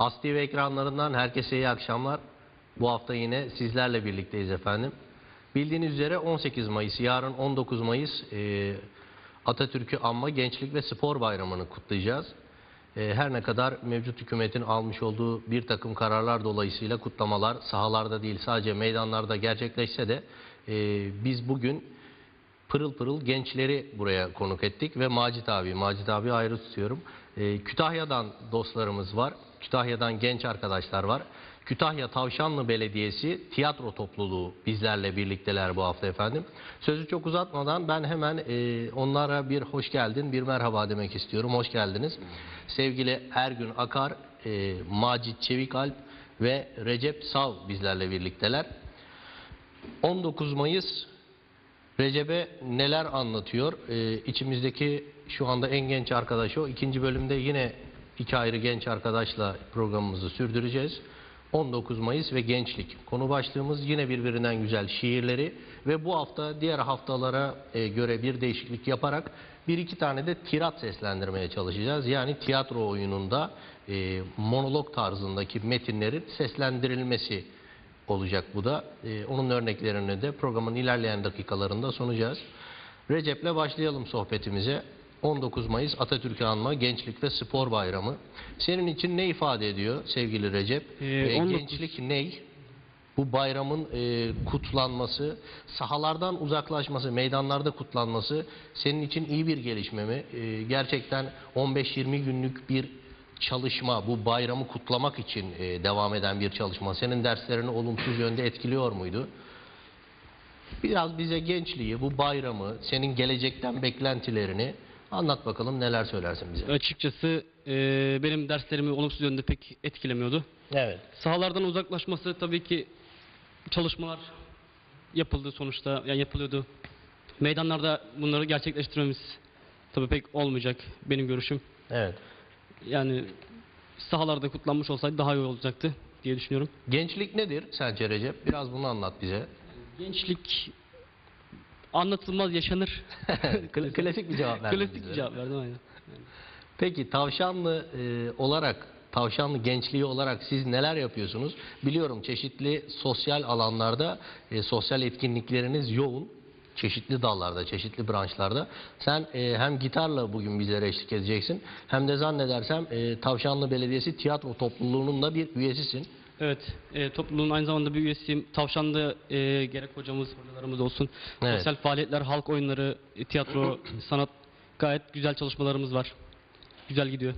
As TV ekranlarından herkese iyi akşamlar. Bu hafta yine sizlerle birlikteyiz efendim. Bildiğiniz üzere 18 Mayıs, yarın 19 Mayıs e, Atatürk'ü anma Gençlik ve Spor Bayramı'nı kutlayacağız. E, her ne kadar mevcut hükümetin almış olduğu bir takım kararlar dolayısıyla kutlamalar sahalarda değil sadece meydanlarda gerçekleşse de e, biz bugün pırıl pırıl gençleri buraya konuk ettik ve Macit abi, Macit abi ayrı tutuyorum. Ee, Kütahya'dan dostlarımız var, Kütahya'dan genç arkadaşlar var. Kütahya Tavşanlı Belediyesi tiyatro topluluğu bizlerle birlikteler bu hafta efendim. Sözü çok uzatmadan ben hemen e, onlara bir hoş geldin, bir merhaba demek istiyorum. Hoş geldiniz. Sevgili Ergün Akar, e, Macit Çevikalp ve Recep Sav bizlerle birlikteler. 19 Mayıs Recep'e neler anlatıyor? Ee, içimizdeki şu anda en genç arkadaş o. İkinci bölümde yine iki ayrı genç arkadaşla programımızı sürdüreceğiz. 19 Mayıs ve gençlik. Konu başlığımız yine birbirinden güzel şiirleri ve bu hafta diğer haftalara e, göre bir değişiklik yaparak bir iki tane de tirat seslendirmeye çalışacağız. Yani tiyatro oyununda e, monolog tarzındaki metinlerin seslendirilmesi olacak bu da. Ee, onun örneklerini de programın ilerleyen dakikalarında sunacağız. Recep'le başlayalım sohbetimize. 19 Mayıs Atatürk'ü anma Gençlik ve Spor Bayramı. Senin için ne ifade ediyor sevgili Recep? Ee, Ee, 19 gençlik ney? Bu bayramın e, kutlanması, sahalardan uzaklaşması, meydanlarda kutlanması senin için iyi bir gelişme mi? Ee, gerçekten 15-20 günlük bir çalışma, bu bayramı kutlamak için e, devam eden bir çalışma. Senin derslerini olumsuz yönde etkiliyor muydu? Biraz bize gençliği, bu bayramı, senin gelecekten beklentilerini anlat bakalım neler söylersin bize. Açıkçası e, benim derslerimi olumsuz yönde pek etkilemiyordu. Evet. Sahalardan uzaklaşması tabii ki çalışmalar yapıldı sonuçta, yani yapılıyordu. Meydanlarda bunları gerçekleştirmemiz tabii pek olmayacak benim görüşüm. Evet. Yani sahalarda kutlanmış olsaydı daha iyi olacaktı diye düşünüyorum. Gençlik nedir sence Recep? Biraz bunu anlat bize. Gençlik anlatılmaz yaşanır. Kla- Klasik bir cevap verdin Klasik bir cevap verdim aynen. Peki tavşanlı e, olarak, tavşanlı gençliği olarak siz neler yapıyorsunuz? Biliyorum çeşitli sosyal alanlarda e, sosyal etkinlikleriniz yoğun. Çeşitli dallarda, çeşitli branşlarda. Sen e, hem gitarla bugün bizlere eşlik edeceksin hem de zannedersem e, Tavşanlı Belediyesi tiyatro topluluğunun da bir üyesisin. Evet, e, topluluğun aynı zamanda bir üyesiyim. Tavşan'da e, gerek hocamız, hocalarımız olsun. Evet. Sosyal faaliyetler, halk oyunları, e, tiyatro, sanat gayet güzel çalışmalarımız var. Güzel gidiyor.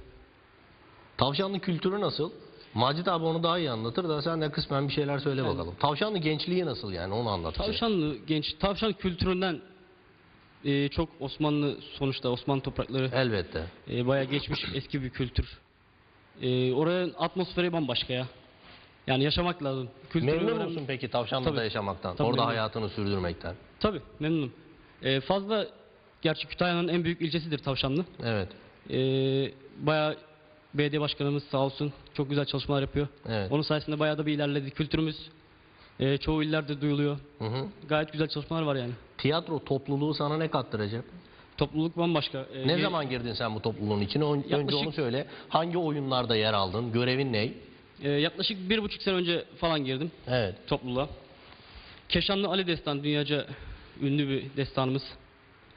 Tavşanlı kültürü nasıl? Macit abi onu daha iyi anlatır da sen de kısmen bir şeyler söyle bakalım. Tavşanlı gençliği nasıl yani onu anlat. bize. Tavşanlı genç, tavşan kültüründen e, çok Osmanlı sonuçta Osmanlı toprakları Elbette. e, bayağı geçmiş eski bir kültür. E, oranın atmosferi bambaşka ya. Yani yaşamak lazım. Kültürü Memnun öğren- musun peki Tavşanlı'da Tabii. yaşamaktan? Tabii Orada memnunum. hayatını sürdürmekten? Tabii memnunum. E, fazla, gerçi Kütahya'nın en büyük ilçesidir Tavşanlı. Evet. Ee, bayağı belediye başkanımız sağ olsun çok güzel çalışmalar yapıyor. Evet. Onun sayesinde bayağı da bir ilerledi. Kültürümüz e, çoğu illerde duyuluyor. Hı hı. Gayet güzel çalışmalar var yani. Tiyatro topluluğu sana ne kattı Recep? Topluluk bambaşka. Ee, Ne zaman girdin sen bu topluluğun içine? Ön- Önce Yaklaşık- onu söyle. Hangi oyunlarda yer aldın? Görevin ne? E, yaklaşık bir buçuk sene önce falan girdim Evet. topluluğa. Keşanlı Ali Destan dünyaca ünlü bir destanımız.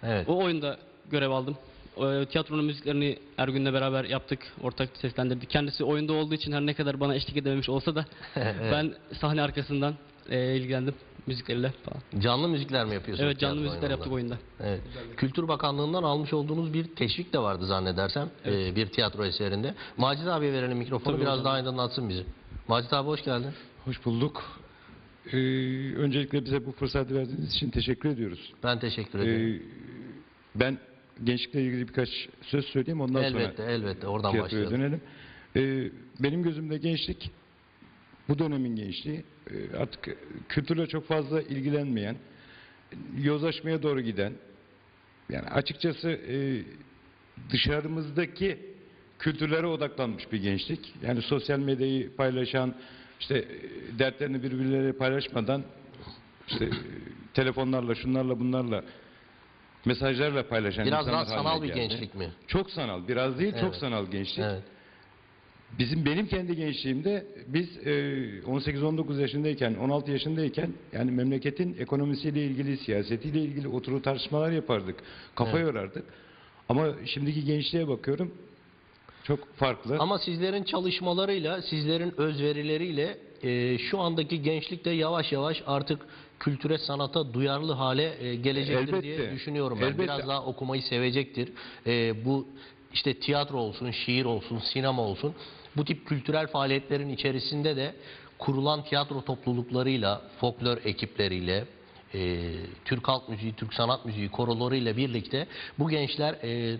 Evet. O oyunda görev aldım. E, tiyatronun müziklerini Ergün'le beraber yaptık. Ortak seslendirdik. Kendisi oyunda olduğu için her ne kadar bana eşlik edememiş olsa da ben sahne arkasından e, ilgilendim müzikleriyle falan. Canlı müzikler mi yapıyorsunuz? Evet canlı müzikler yaptık oyununda? oyunda. Evet. Kültür Bakanlığı'ndan almış olduğunuz bir teşvik de vardı zannedersem. ee, bir tiyatro eserinde. Macit abiye verelim mikrofonu Tabii biraz hocam. daha aydınlatsın bizi. Macit abi hoş geldin. Hoş bulduk. Ee, öncelikle bize bu fırsatı verdiğiniz için teşekkür ediyoruz. Ben teşekkür ederim. Ee, ben gençlikle ilgili birkaç söz söyleyeyim ondan elbette sonra elbette oradan tiyatroya başlayalım. dönelim. Ee, benim gözümde gençlik, bu dönemin gençliği e, artık kültürle çok fazla ilgilenmeyen, yozlaşmaya doğru giden, yani açıkçası e, dışarımızdaki kültürlere odaklanmış bir gençlik. Yani sosyal medyayı paylaşan, işte e, dertlerini birbirleriyle paylaşmadan işte telefonlarla, şunlarla, bunlarla mesajlarla paylaşan Biraz daha sanal bir geldi. gençlik mi? Çok sanal, biraz değil, çok Evet. sanal gençlik. Evet. Bizim benim kendi gençliğimde biz e, 18-19 yaşındayken, 16 yaşındayken yani memleketin ekonomisiyle ilgili, siyasetiyle ilgili oturup tartışmalar yapardık. Kafa yorardık. Ama şimdiki gençliğe bakıyorum çok farklı. Ama sizlerin çalışmalarıyla, sizlerin özverileriyle e, şu andaki gençlik de yavaş yavaş artık kültüre, sanata duyarlı hale e, gelecektir Elbette. diye düşünüyorum ben. Elbette. Biraz daha okumayı sevecektir. E, bu işte tiyatro olsun, şiir olsun, sinema olsun. Bu tip kültürel faaliyetlerin içerisinde de kurulan tiyatro topluluklarıyla, folklor ekipleriyle, e, Türk halk müziği, Türk sanat müziği korolarıyla birlikte bu gençler e,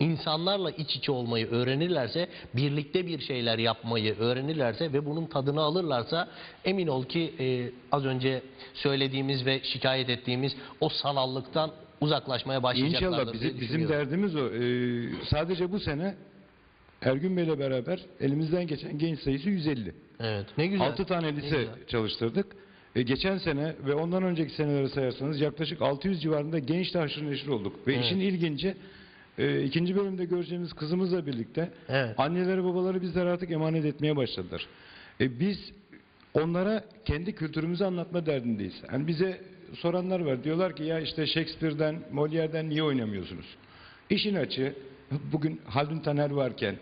insanlarla iç içe olmayı öğrenirlerse, birlikte bir şeyler yapmayı öğrenirlerse ve bunun tadını alırlarsa emin ol ki e, az önce söylediğimiz ve şikayet ettiğimiz o sanallıktan uzaklaşmaya başlayacaklardır İnşallah bizim, bizim derdimiz o. Ee, sadece bu sene Ergün Bey'le beraber elimizden geçen genç sayısı 150. Evet. Ne güzel. 6 tane Ne lise çalıştırdık. E, geçen sene ve ondan önceki seneleri sayarsanız yaklaşık 600 civarında genç de haşır neşir olduk. Ve Evet. işin ilginci e, ikinci bölümde göreceğimiz kızımızla birlikte Evet. anneleri babaları bizlere artık emanet etmeye başladılar. E, biz onlara kendi kültürümüzü anlatma derdindeyiz. Yani bize soranlar var. Diyorlar ki ya işte Shakespeare'den, Molière'den niye oynamıyorsunuz? İşin açığı bugün Haldun Taner varken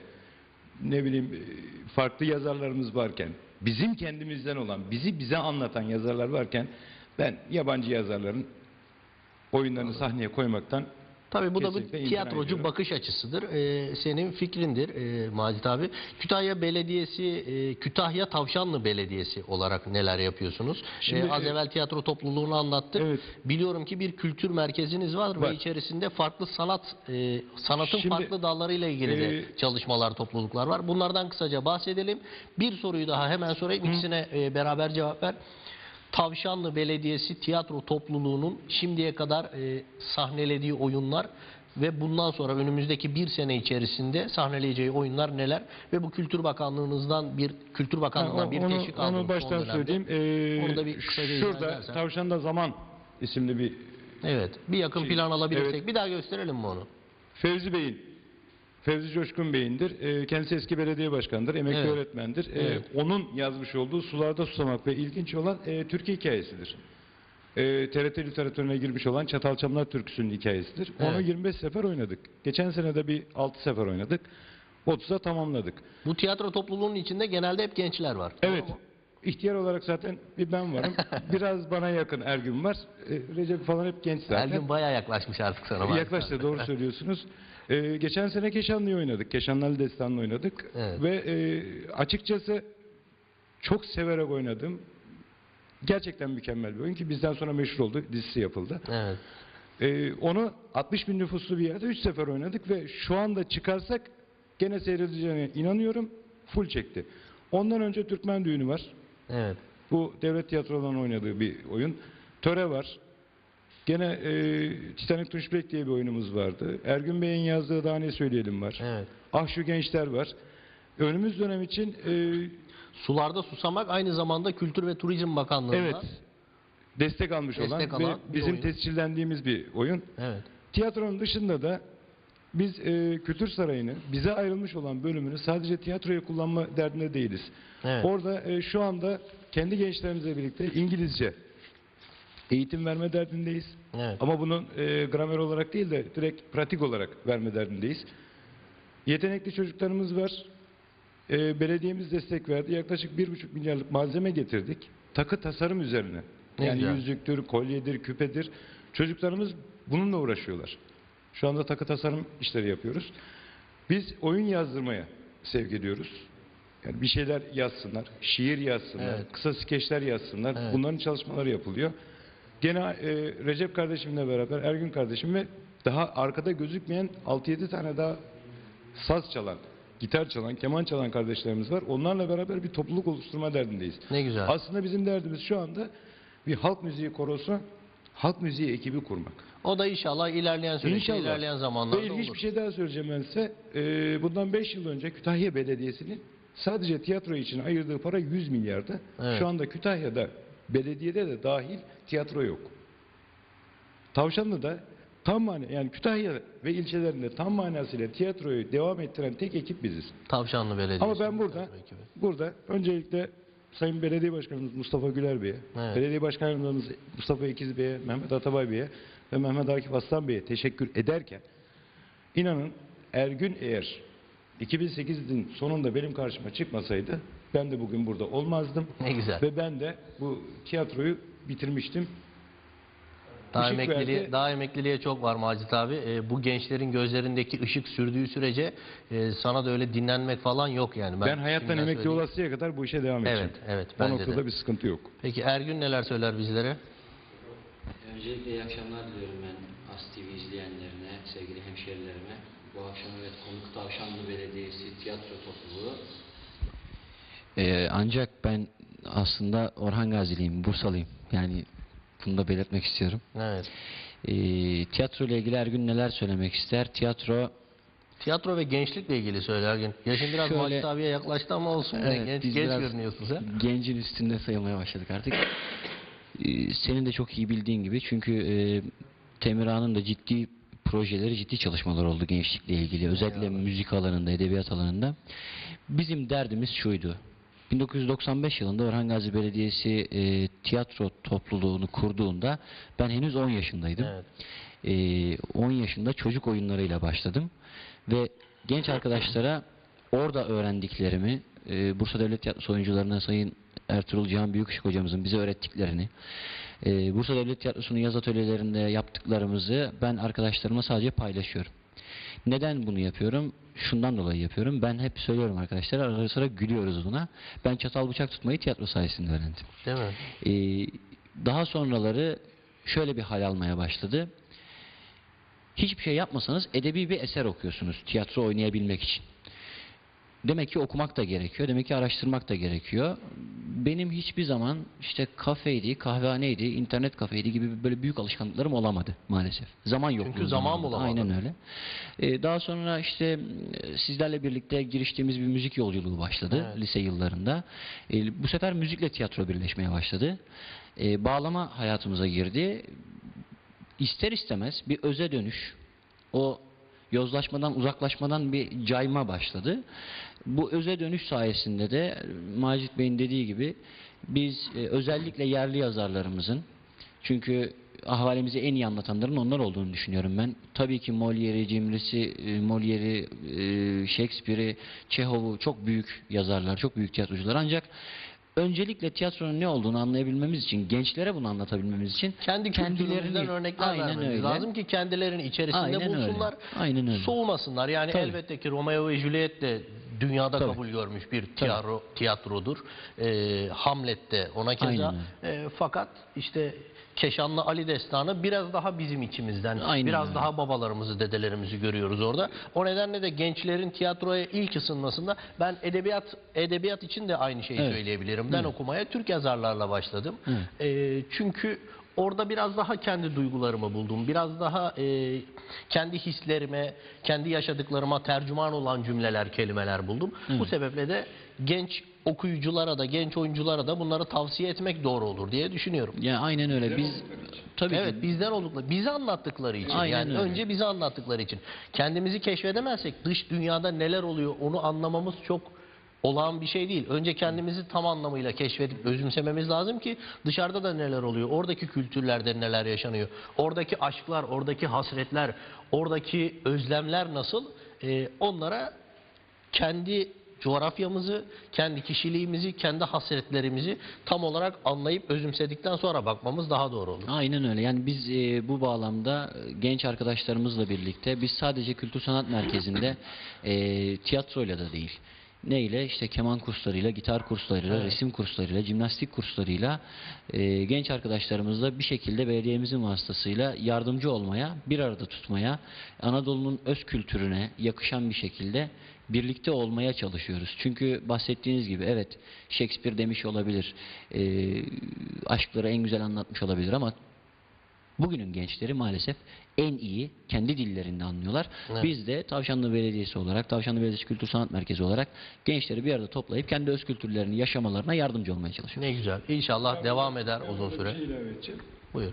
ne bileyim e, farklı yazarlarımız varken bizim kendimizden olan bizi bize anlatan yazarlar varken ben yabancı yazarların oyunlarını sahneye koymaktan Tabii bu da Kesinlikle bir imtina tiyatrocu ediyorum. bakış açısıdır. Ee, senin fikrindir e, Macit abi. Kütahya Belediyesi, e, Kütahya Tavşanlı Belediyesi olarak neler yapıyorsunuz? Şimdi, Ee, az e, evvel tiyatro topluluğunu anlattık. Evet. Biliyorum ki bir kültür merkeziniz var, Var. ve içerisinde farklı sanat, e, sanatın Şimdi, farklı dallarıyla ilgili de e, çalışmalar, topluluklar var. Bunlardan kısaca bahsedelim. Bir soruyu daha hemen sorayım. İkisine e, beraber cevap ver. Tavşanlı Belediyesi Tiyatro Topluluğu'nun şimdiye kadar e, sahnelediği oyunlar ve bundan sonra önümüzdeki bir sene içerisinde sahneleyeceği oyunlar neler ve bu Kültür Bakanlığınızdan bir Kültür Bakanlığı'ndan Ha, bir onu, teşvik aldığınız onu baştan söyleyeyim. Ee, Onu da bir şurada. Tavşanda Zaman isimli bir Evet. Bir yakın Şey, plan alabilirsek evet. bir daha gösterelim mi onu? Fevzi Bey'in Fevzi Coşkun Bey'indir. Ee, kendisi eski belediye başkanıdır, emekli Evet. öğretmendir. Ee, Evet. Onun yazmış olduğu Sularda Susamak ve ilginç olan e, Türkiye hikayesidir. Ee, TRT literatürüne girmiş olan Çatalçamlar Türküsü'nün hikayesidir. Onu Evet. 25 sefer oynadık. Geçen sene de bir 6 sefer oynadık. 30'a tamamladık. Bu tiyatro topluluğunun içinde genelde hep gençler var. Evet. İhtiyar olarak zaten bir ben varım. Biraz bana yakın Ergün var. Recep falan hep genç zaten. Her gün bayağı yaklaşmış artık sana. Yaklaştı doğru söylüyorsunuz. Ee, geçen sene Keşanlı'yı oynadık. Keşanlı Destanı'nı oynadık. Evet. Ve e, açıkçası çok severek oynadım. Gerçekten mükemmel bir oyun ki bizden sonra meşhur oldu. Dizisi yapıldı. Evet. Ee, onu 60 bin nüfuslu bir yerde 3 sefer oynadık ve şu anda çıkarsak gene seyredeceğine inanıyorum. Full çekti. Ondan önce Türkmen Düğünü var. Evet. Bu devlet tiyatrolarının oynadığı bir oyun. Töre var. Gene e, Titanic Tuşbek diye bir oyunumuz vardı. Ergün Bey'in yazdığı daha ne söyleyelim var. Evet. Ah şu gençler var. Önümüz dönem için e, Sularda Susamak aynı zamanda Kültür ve Turizm Bakanlığı'ndan. evet destek almış Destek olan alan ve bir bizim oyun. tescillendiğimiz bir oyun. Evet. Tiyatronun dışında da biz e, Kültür Sarayı'nı bize ayrılmış olan bölümünü sadece tiyatroya kullanma derdinde değiliz. Evet. Orada e, şu anda kendi gençlerimizle birlikte İngilizce eğitim verme derdindeyiz. Evet. Ama bunun e, gramer olarak değil de direkt pratik olarak verme derdindeyiz. Yetenekli çocuklarımız var. E, belediyemiz destek verdi. Yaklaşık 1,5 milyarlık malzeme getirdik. Takı tasarım üzerine. Ne yani güzel. yüzüktür, kolyedir, küpedir. Çocuklarımız bununla uğraşıyorlar. Şu anda takı tasarım işleri yapıyoruz. Biz oyun yazdırmaya sevk ediyoruz. Yani bir şeyler yazsınlar, şiir yazsınlar, Evet. kısa skeçler yazsınlar. Evet. Bunların çalışmaları yapılıyor. Gene e, Recep kardeşimle beraber, Ergün kardeşim ve daha arkada gözükmeyen 6-7 tane daha saz çalan, gitar çalan, keman çalan kardeşlerimiz var. Onlarla beraber bir topluluk oluşturma derdindeyiz. Ne güzel. Aslında bizim derdimiz şu anda bir halk müziği korosu, halk müziği ekibi kurmak. O da inşallah ilerleyen süreçte, İnşallah. ilerleyen Ve zamanlarda ilginç olur. bir şey daha söyleyeceğim ben size. Ee, bundan 5 yıl önce Kütahya Belediyesi'nin sadece tiyatro için ayırdığı para 100 milyardı. Evet. Şu anda Kütahya'da belediyede de dahil tiyatro yok. Tavşanlı'da tam mani yani Kütahya ve ilçelerinde tam manasıyla tiyatroyu devam ettiren tek ekip biziz. Tavşanlı Belediyesi. Ama ben burada burada öncelikle Sayın Belediye Başkanımız Mustafa Güler Bey'e, Evet. Belediye Başkanlarımız Mustafa Ekiz Bey'e, Mehmet Atabay Bey'e ve Mehmet Akif Aslan Bey'e teşekkür ederken inanın Ergün eğer 2008'in sonunda benim karşıma çıkmasaydı ben de bugün burada olmazdım. Ne güzel. Ve ben de bu tiyatroyu bitirmiştim. Daha Işık emekliliğe, verdi. daha emekliliğe çok var Macit abi. Ee, bu gençlerin gözlerindeki ışık sürdüğü sürece e, sana da öyle dinlenmek falan yok yani. Ben, hayattan şimdiden emekli söyleyeyim. olasıya kadar bu işe devam edeceğim. Evet, evet, O noktada de. bir sıkıntı yok. Peki Ergün neler söyler bizlere? Öncelikle iyi akşamlar diliyorum ben AS TV izleyenlerine, sevgili hemşerilerime. Bu akşam evet konuk Tavşanlı Belediyesi Tiyatro Topluluğu. Ee, ancak ben aslında Orhan Gaziliyim, Bursalıyım. Yani bunu da belirtmek istiyorum. Evet. Ee, tiyatro ile ilgili Ergün neler söylemek ister? Tiyatro Tiyatro ve gençlikle ilgili söyle Ergün. Yaşın biraz Şöyle- Macit abiye yaklaştı ama olsun. Evet, genç, genç görünüyorsun sen. Gencin üstünde sayılmaya başladık artık. Ee, Senin de çok iyi bildiğin gibi çünkü e, Temirhan'ın da ciddi projeleri, ciddi çalışmalar oldu gençlikle ilgili. Özellikle müzik alanında, edebiyat alanında. Bizim derdimiz şuydu. 1995 yılında Orhan Gazi Belediyesi e, tiyatro topluluğunu kurduğunda ben henüz 10 yaşındaydım. Evet. Ee, 10 yaşında çocuk oyunlarıyla başladım ve genç arkadaşlara orada öğrendiklerimi e, Bursa Devlet Tiyatrosu oyuncularına Sayın Ertuğrul Cihan Büyükışık hocamızın bize öğrettiklerini e, Bursa Devlet Tiyatrosu'nun yaz atölyelerinde yaptıklarımızı ben arkadaşlarıma sadece paylaşıyorum. Neden bunu yapıyorum? Şundan dolayı yapıyorum. Ben hep söylüyorum arkadaşlar ara sıra gülüyoruz buna. Ben çatal bıçak tutmayı tiyatro sayesinde öğrendim. Değil mi? Ee, daha sonraları şöyle bir hal almaya başladı. Hiçbir şey yapmasanız edebi bir eser okuyorsunuz tiyatro oynayabilmek için. Demek ki okumak da gerekiyor. Demek ki araştırmak da gerekiyor. Benim hiçbir zaman işte kafeydi, kahvehaneydi, internet kafeydi gibi böyle büyük alışkanlıklarım olamadı maalesef. Zaman yok. Çünkü zaman bulamadın. Aynen öyle. Ee, daha sonra işte e, sizlerle birlikte giriştiğimiz bir müzik yolculuğu başladı Evet. lise yıllarında. Ee, bu sefer müzikle tiyatro birleşmeye başladı. Ee, bağlama hayatımıza girdi. İster istemez bir öze dönüş, o yozlaşmadan, uzaklaşmadan bir cayma başladı. Bu öze dönüş sayesinde de Macit Bey'in dediği gibi biz e, özellikle yerli yazarlarımızın çünkü ahvalimizi en iyi anlatanların onlar olduğunu düşünüyorum ben. Tabii ki Molière'i, Cimri'si, e, Molière'i, e, Shakespeare'i, Çehov'u çok büyük yazarlar, çok büyük tiyatrocular ancak öncelikle tiyatronun ne olduğunu anlayabilmemiz için, gençlere bunu anlatabilmemiz için Kendi kendilerini- örnekler Aynen vermemiz öyle. lazım ki kendilerini içerisinde Aynen öyle. bulsunlar. Aynen öyle. Soğumasınlar. Yani Tabii. elbette ki Romeo ve Juliet de dünyada Tabii. kabul görmüş bir tiyatro, tiyatrodur. Ee, Hamlet de ona keza. Ee, fakat işte Keşanlı Ali Destanı biraz daha bizim içimizden, Aynen biraz daha babalarımızı, dedelerimizi görüyoruz orada. O nedenle de gençlerin tiyatroya ilk ısınmasında ben edebiyat edebiyat için de aynı şeyi Evet. söyleyebilirim. Ben okumaya Türk yazarlarla başladım. Ee, çünkü orada biraz daha kendi duygularımı buldum. Biraz daha e, kendi hislerime, kendi yaşadıklarıma tercüman olan cümleler, kelimeler buldum. Bu sebeple de genç okuyuculara da, genç oyunculara da bunları tavsiye etmek doğru olur diye düşünüyorum. Ya aynen öyle. Biz tabii evet, ki bizden oldukları, bize anlattıkları için. Aynen yani öyle. önce bize anlattıkları için. Kendimizi keşfedemezsek dış dünyada neler oluyor onu anlamamız çok olağan bir şey değil. Önce kendimizi tam anlamıyla keşfedip özümsememiz lazım ki dışarıda da neler oluyor, oradaki kültürlerde neler yaşanıyor, oradaki aşklar, oradaki hasretler, oradaki özlemler nasıl, Ee, onlara kendi coğrafyamızı, kendi kişiliğimizi, kendi hasretlerimizi tam olarak anlayıp özümsedikten sonra bakmamız daha doğru olur. Aynen öyle. Yani biz e, bu bağlamda e, genç arkadaşlarımızla birlikte biz sadece Kültür Sanat Merkezi'nde e, tiyatroyla da değil. Neyle? İşte keman kurslarıyla, gitar kurslarıyla, Evet. resim kurslarıyla, jimnastik kurslarıyla e, genç arkadaşlarımızla bir şekilde belediyemizin vasıtasıyla yardımcı olmaya, bir arada tutmaya, Anadolu'nun öz kültürüne yakışan bir şekilde birlikte olmaya çalışıyoruz. Çünkü bahsettiğiniz gibi evet Shakespeare demiş olabilir, e, aşkları en güzel anlatmış olabilir ama bugünün gençleri maalesef en iyi kendi dillerinde anlıyorlar. Evet. Biz de Tavşanlı Belediyesi olarak, Tavşanlı Belediyesi Kültür Sanat Merkezi olarak gençleri bir arada toplayıp kendi öz kültürlerini yaşamalarına yardımcı olmaya çalışıyoruz. Ne güzel. İnşallah devam eder uzun Bir süre. Buyur.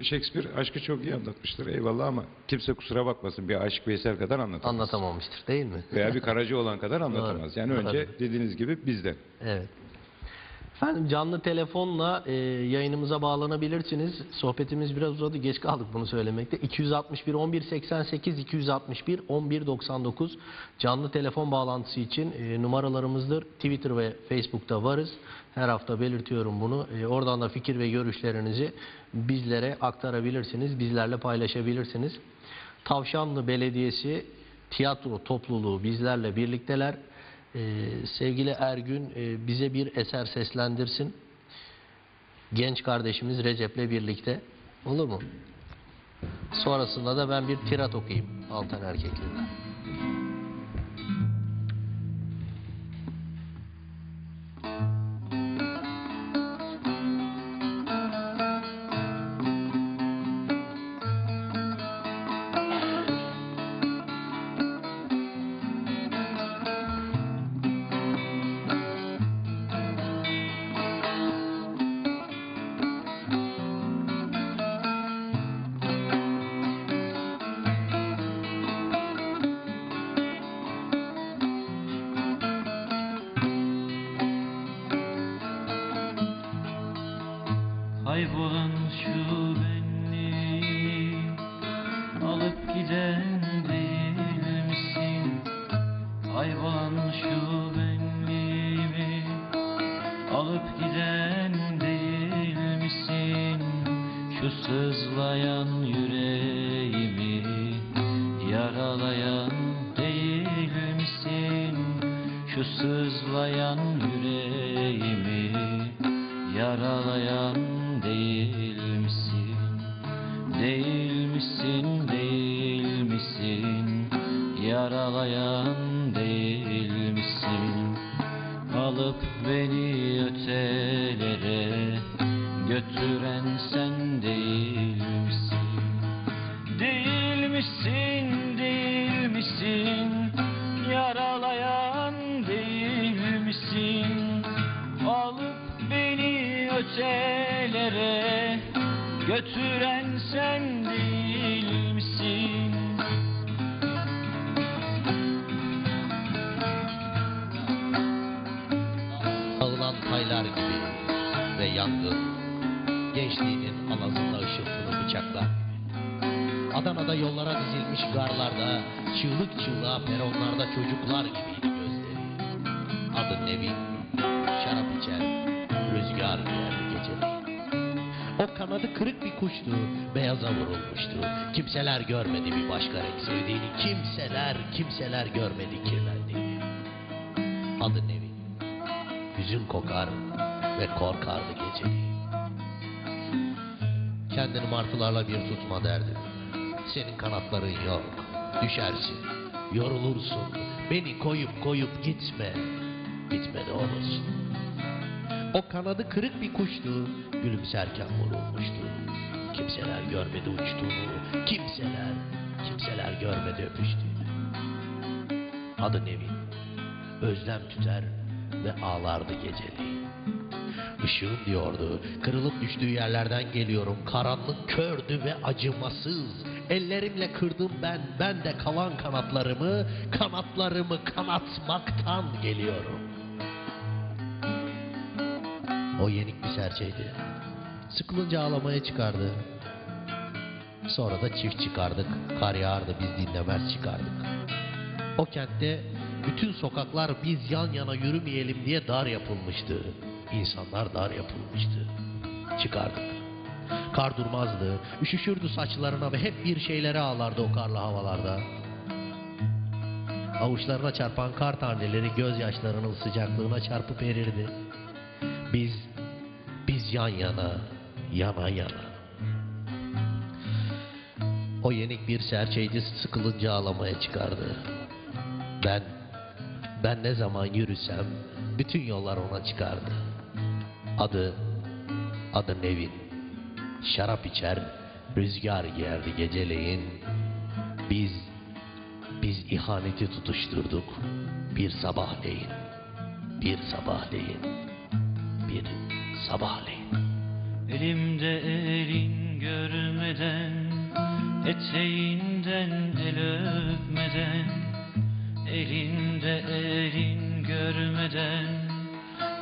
e, Shakespeare aşkı çok iyi anlatmıştır eyvallah ama kimse kusura bakmasın bir aşık Veysel kadar anlatamaz. Anlatamamıştır değil mi? Veya bir Karacaoğlan kadar anlatamaz. Yani önce dediğiniz gibi bizden. Evet. Efendim canlı telefonla e, yayınımıza bağlanabilirsiniz. Sohbetimiz biraz uzadı. Geç kaldık bunu söylemekte. 261 11 88 261 11 99 canlı telefon bağlantısı için e, numaralarımızdır. Twitter ve Facebook'ta varız. Her hafta belirtiyorum bunu. E, oradan da fikir ve görüşlerinizi bizlere aktarabilirsiniz. Bizlerle paylaşabilirsiniz. Tavşanlı Belediyesi tiyatro topluluğu bizlerle birlikteler. Ee, sevgili Ergün e, bize bir eser seslendirsin. Genç kardeşimiz Recep'le birlikte. Olur mu? Sonrasında da ben bir tirat okuyayım Altan Erkekli'den. Alıp giden değil misin? Şu sızlayan yüreğimi ve yangın gençliğinin alazında ışıltılı bıçaklar. Adana'da yollara dizilmiş garlarda, çığlık çığlığa peronlarda çocuklar gibiydi gözleri. Adı Nevin, şarap içer, rüzgar giyerdi geceli. O kanadı kırık bir kuştu, beyaza vurulmuştu. Kimseler görmedi bir başka renk sevdiğini, kimseler, kimseler görmedi kirlendiğini. Adı Nevin, hüzün kokar ve korkardı geceliğin. Kendini martılarla bir tutma derdim. Senin kanatların yok. Düşersin, yorulursun. Beni koyup koyup gitme. Gitme de olursun. O kanadı kırık bir kuştu. Gülümserken vurulmuştu. Kimseler görmedi uçtuğunu. Kimseler, kimseler görmedi öpüştüğünü. Adı Nevin. Özlem tüter ve ağlardı geceliğin. Işığım diyordu. Kırılıp düştüğü yerlerden geliyorum. Karanlık kördü ve acımasız. Ellerimle kırdım ben. Ben de kalan kanatlarımı, kanatlarımı kanatmaktan geliyorum. O yenik bir serçeydi. Sıkılınca ağlamaya çıkardı. Sonra da çift çıkardık. Kar yağardı biz dinlemez çıkardık. O kentte bütün sokaklar biz yan yana yürümeyelim diye dar yapılmıştı. İnsanlar dar yapılmıştı. Çıkardık. Kar durmazdı. Üşüşürdü saçlarına ve hep bir şeylere ağlardı o karlı havalarda. Avuçlarına çarpan kar taneleri gözyaşlarının sıcaklığına çarpıp erirdi. Biz, biz yan yana, yana yana. O yenik bir serçeydi sıkılınca ağlamaya çıkardı. Ben, ben ne zaman yürüsem bütün yollar ona çıkardı. Adı, adı Nevin. Şarap içer, rüzgar giyerdi geceleyin. Biz, biz ihaneti tutuşturduk bir sabahleyin. Bir sabahleyin. Bir sabahleyin. Elimde elin görmeden Eteğinden el öpmeden Elinde elin görmeden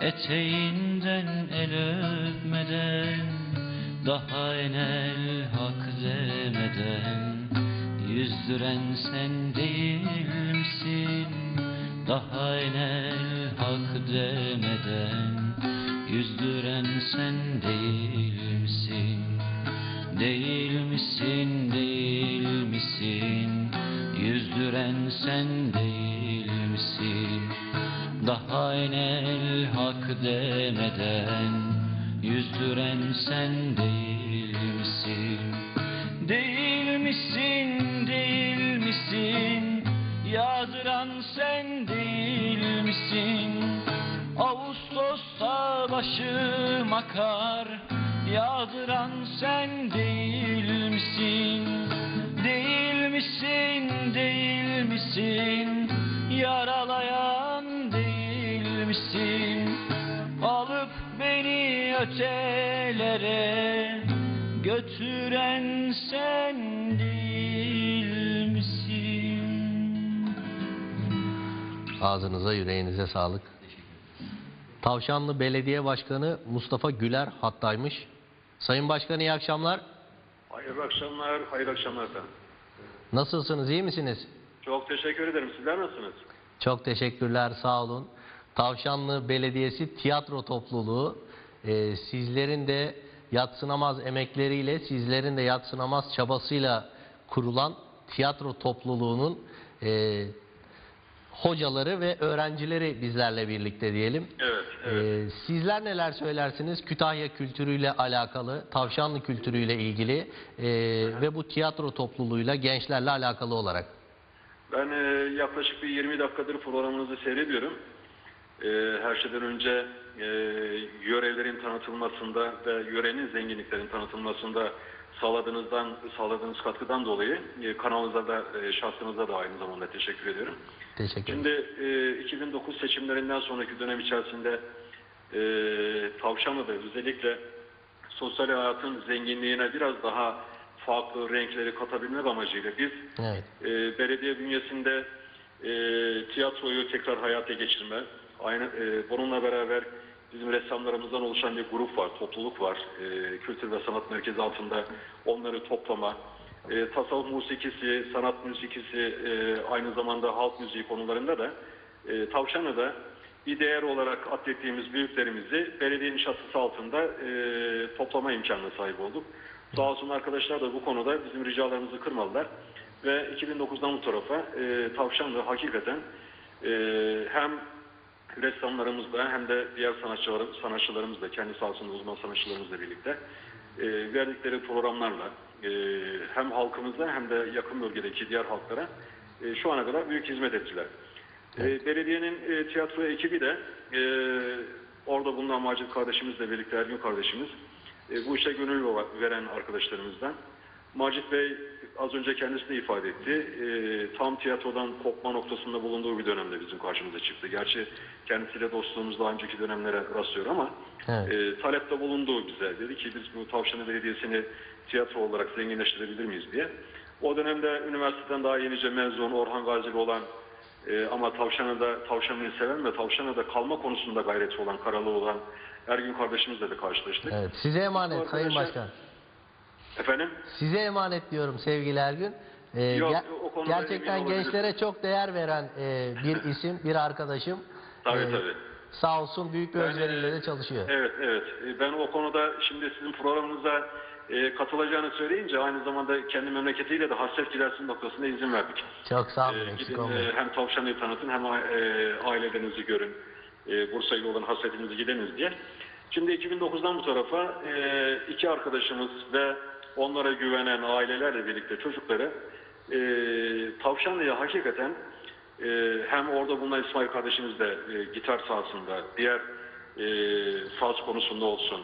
Eteğinden el öpmeden Daha enel hak demeden Yüzdüren sen değil misin? Daha enel hak demeden Yüzdüren sen değil misin? Değil misin, değil misin? Yüzdüren sen değil misin? Daha enel hak demeden Yüzdüren sen değil misin? Değil misin, değil misin? Yağdıran sen değil misin? Ağustos'ta başım akar Yağdıran sen değil misin? Değil misin, değil misin? Yaralayan ötelere Götüren sen değil misin? Ağzınıza yüreğinize sağlık. Tavşanlı Belediye Başkanı Mustafa Güler hattaymış. Sayın Başkan iyi akşamlar. Hayırlı akşamlar, hayırlı akşamlar efendim. Nasılsınız, iyi misiniz? Çok teşekkür ederim. Sizler nasılsınız? Çok teşekkürler, sağ olun. Tavşanlı Belediyesi Tiyatro Topluluğu e, sizlerin de yatsınamaz emekleriyle, sizlerin de yatsınamaz çabasıyla kurulan tiyatro topluluğunun e, hocaları ve öğrencileri bizlerle birlikte diyelim. Evet, evet. E, sizler neler söylersiniz Kütahya kültürüyle alakalı, tavşanlı kültürüyle ilgili e, ve bu tiyatro topluluğuyla gençlerle alakalı olarak? Ben e, yaklaşık bir 20 dakikadır programınızı seyrediyorum. E, her şeyden önce e, yörelerin tanıtılmasında ve yörenin zenginliklerin tanıtılmasında sağladığınızdan sağladığınız katkıdan dolayı e, kanalınıza da e, şahsınıza da aynı zamanda teşekkür ediyorum. Teşekkür ederim. Şimdi e, 2009 seçimlerinden sonraki dönem içerisinde e, Tavşanlı'da özellikle sosyal hayatın zenginliğine biraz daha farklı renkleri katabilmek amacıyla biz Evet. e, belediye bünyesinde e, tiyatroyu tekrar hayata geçirme, aynı e, bununla beraber bizim ressamlarımızdan oluşan bir grup var, topluluk var. E, Kültür ve Sanat Merkezi altında onları toplama, e, tasavvuf musikisi, sanat musikisi, e, aynı zamanda halk müziği konularında da e, Tavşanlı'da bir değer olarak atlettiğimiz büyüklerimizi belediyenin çatısı altında e, toplama imkanına sahip olduk. Sağ olsun arkadaşlar da bu konuda bizim ricalarımızı kırmadılar. Ve 2009'dan bu tarafa e, Tavşanlı hakikaten e, hem ressamlarımızla hem de diğer sanatçılarım, sanatçılarımızla, kendi sahasında uzman sanatçılarımızla birlikte e, verdikleri programlarla e, hem halkımıza hem de yakın bölgedeki diğer halklara e, şu ana kadar büyük hizmet ettiler. E, belediyenin e, tiyatro ekibi de e, orada bulunan Macit kardeşimizle birlikte Ergün kardeşimiz e, bu işe gönül veren arkadaşlarımızdan. Macit Bey az önce kendisi de ifade etti. E, tam tiyatrodan kopma noktasında bulunduğu bir dönemde bizim karşımıza çıktı. Gerçi kendisiyle dostluğumuz daha önceki dönemlere rastlıyor ama Evet. e, talepte bulundu bize. Dedi ki biz bu Tavşanlı Belediyesi'ni tiyatro olarak zenginleştirebilir miyiz diye. O dönemde üniversiteden daha yenice mezun Orhan Gazi'li olan e, ama Tavşanlı'da Tavşanlı'yı seven ve Tavşanlı'da kalma konusunda gayreti olan, karalı olan Ergün kardeşimizle de karşılaştık. Evet, size emanet Bu Sayın arkadaşlar- Başkan. Efendim? Size emanet diyorum sevgili Ergün. Ee, Yok, ger- gerçekten gençlere çok değer veren e, bir isim, bir arkadaşım. Tabii Ee, tabii. Sağ olsun büyük bir özveriyle e, de çalışıyor. Evet, evet. E, Ben o konuda şimdi sizin programınıza e, katılacağını söyleyince aynı zamanda kendi memleketiyle de hasret gidersin noktasında izin verdik. Çok sağ olun E, gidin, e, hem tavşanıyı tanıtın hem e, ailelerinizi görün. E, Bursa ile olan hasretinizi gideniz diye. Şimdi 2009'dan bu tarafa e, iki arkadaşımız ve onlara güvenen ailelerle birlikte çocukları e, Tavşanlı'ya hakikaten e, hem orada bulunan İsmail kardeşimiz de e, gitar sahasında, diğer e, saz konusunda olsun,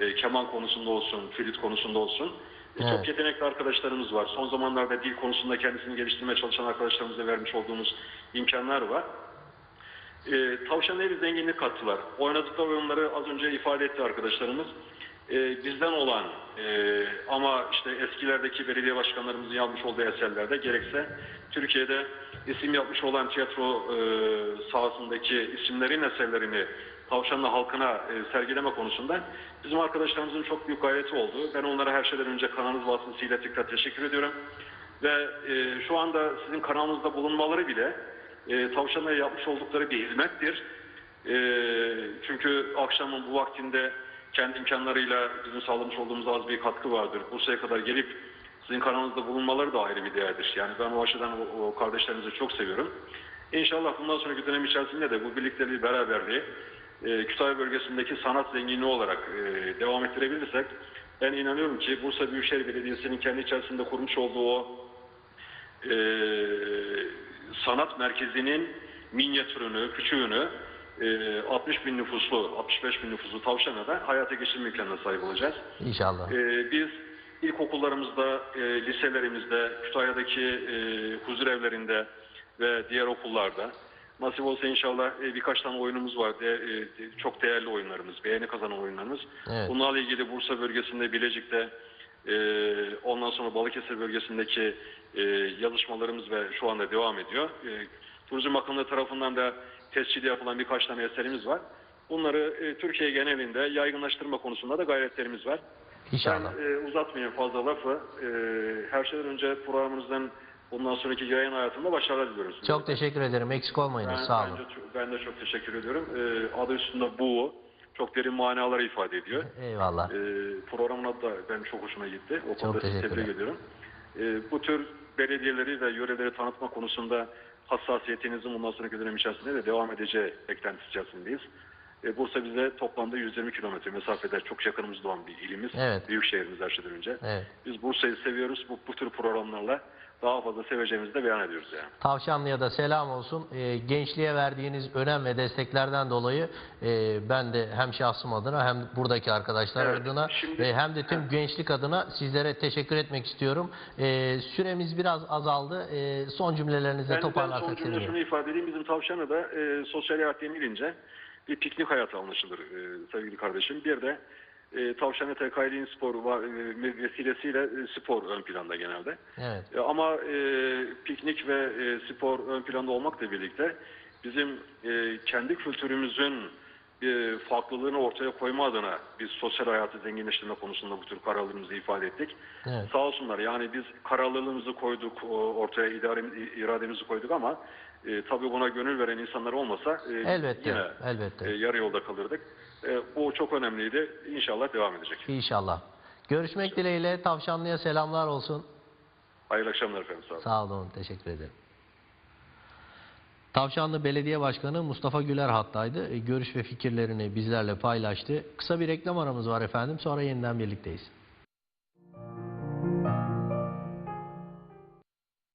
e, keman konusunda olsun, flüt konusunda olsun. E, Evet. Çok yetenekli arkadaşlarımız var. Son zamanlarda dil konusunda kendisini geliştirmeye çalışan arkadaşlarımıza vermiş olduğumuz imkanlar var. E, tavşanlıya bir zenginlik kattılar. Oynadıkları oyunları az önce ifade etti arkadaşlarımız. E, bizden olan e, ama işte eskilerdeki belediye başkanlarımızın yazmış olduğu eserlerde gerekse Türkiye'de isim yapmış olan tiyatro e, sahasındaki isimlerin eserlerini Tavşanlı halkına e, sergileme konusunda bizim arkadaşlarımızın çok büyük gayreti oldu. Ben onlara her şeyden önce kanalınız vasıtasıyla tekrar teşekkür ediyorum. Ve e, şu anda sizin kanalınızda bulunmaları bile e, Tavşanlı'ya yapmış oldukları bir hizmettir. E, çünkü akşamın bu vaktinde kendi imkanlarıyla bizim sağlamış olduğumuz az bir katkı vardır. Bursa'ya kadar gelip sizin kanalınızda bulunmaları da ayrı bir değerdir. Yani ben o açıdan o, o kardeşlerimizi çok seviyorum. İnşallah bundan sonraki dönem içerisinde de bu birlikteliği, beraberliği e, Kütahya bölgesindeki sanat zenginliği olarak e, devam ettirebilirsek ben inanıyorum ki Bursa Büyükşehir Belediyesi'nin kendi içerisinde kurmuş olduğu o e, sanat merkezinin minyatürünü, küçüğünü e, 60 bin nüfuslu, 65 bin nüfuslu Tavşana'da hayata geçirme imkanına sahip olacağız. İnşallah. E, biz ilkokullarımızda, e, liselerimizde, Kütahya'daki e, huzur evlerinde ve diğer okullarda nasip olsa inşallah e, birkaç tane oyunumuz var. De, e, çok değerli oyunlarımız, beğeni kazanan oyunlarımız. Evet. Bunlarla ilgili Bursa bölgesinde, Bilecik'te, e, ondan sonra Balıkesir bölgesindeki e, yazışmalarımız ve şu anda devam ediyor. E, Turizm Bakanlığı tarafından da tescili yapılan birkaç tane eserimiz var. Bunları e, Türkiye genelinde yaygınlaştırma konusunda da gayretlerimiz var. İnşallah. Ben e, uzatmayayım fazla lafı. E, her şeyden önce programımızdan bundan sonraki yayın hayatında başarılar diliyorum. size. Çok teşekkür ederim. Eksik olmayınız. Ben, Sağ olun. bence çok- ben de çok teşekkür ediyorum. E, adı üstünde bu. Çok derin manaları ifade ediyor. Eyvallah. E, programın adı da benim çok hoşuma gitti. O konuda sizi tebrik ediyorum. E, bu tür belediyeleri ve yöreleri tanıtma konusunda hassasiyetinizin bundan sonraki dönem içerisinde de devam edeceği beklentisi içerisindeyiz. E, Bursa bize toplamda 120 kilometre mesafede çok yakınımızda olan bir ilimiz. Evet. Büyük şehrimiz her şeyden önce. Evet. Biz Bursa'yı seviyoruz. Bu, bu tür programlarla daha fazla seveceğimizi de beyan ediyoruz yani. Tavşanlı'ya da selam olsun. Ee, gençliğe verdiğiniz önem ve desteklerden dolayı e, ben de hem şahsım adına hem buradaki arkadaşlar Evet, adına şimdi- ve hem de tüm gençlik adına sizlere teşekkür etmek istiyorum. Ee, süremiz biraz azaldı. Ee, son cümlelerinizle Ben, ben son toparlarsak cümle şunu ifade edeyim. Bizim Tavşan'da e, sosyal hayat denilince bir piknik hayatı anlaşılır e, sevgili kardeşim. Bir de e, Tavşan'da TKİ'nin spor va- e, vesilesiyle e, spor ön planda genelde. Evet. E, Ama e, piknik ve e, spor ön planda olmakla birlikte bizim e, kendi kültürümüzün bir farklılığını ortaya koyma adına biz sosyal hayatı zenginleştirme konusunda bu tür kararlarımızı ifade ettik. Evet. Sağ olsunlar yani biz kararlılığımızı koyduk, ortaya idare, irademizi koyduk ama e, tabii buna gönül veren insanlar olmasa e, Elbette, yine elbette. e, yarı yolda kalırdık. E, bu çok önemliydi. İnşallah devam edecek. İnşallah. Görüşmek dileğiyle Tavşanlı'ya selamlar olsun. Hayırlı akşamlar efendim. Sağ olun. Sağ olun, teşekkür ederim. Tavşanlı Belediye Başkanı Mustafa Güler hattaydı. E, Görüş ve fikirlerini bizlerle paylaştı. Kısa bir reklam aramız var efendim. Sonra yeniden birlikteyiz.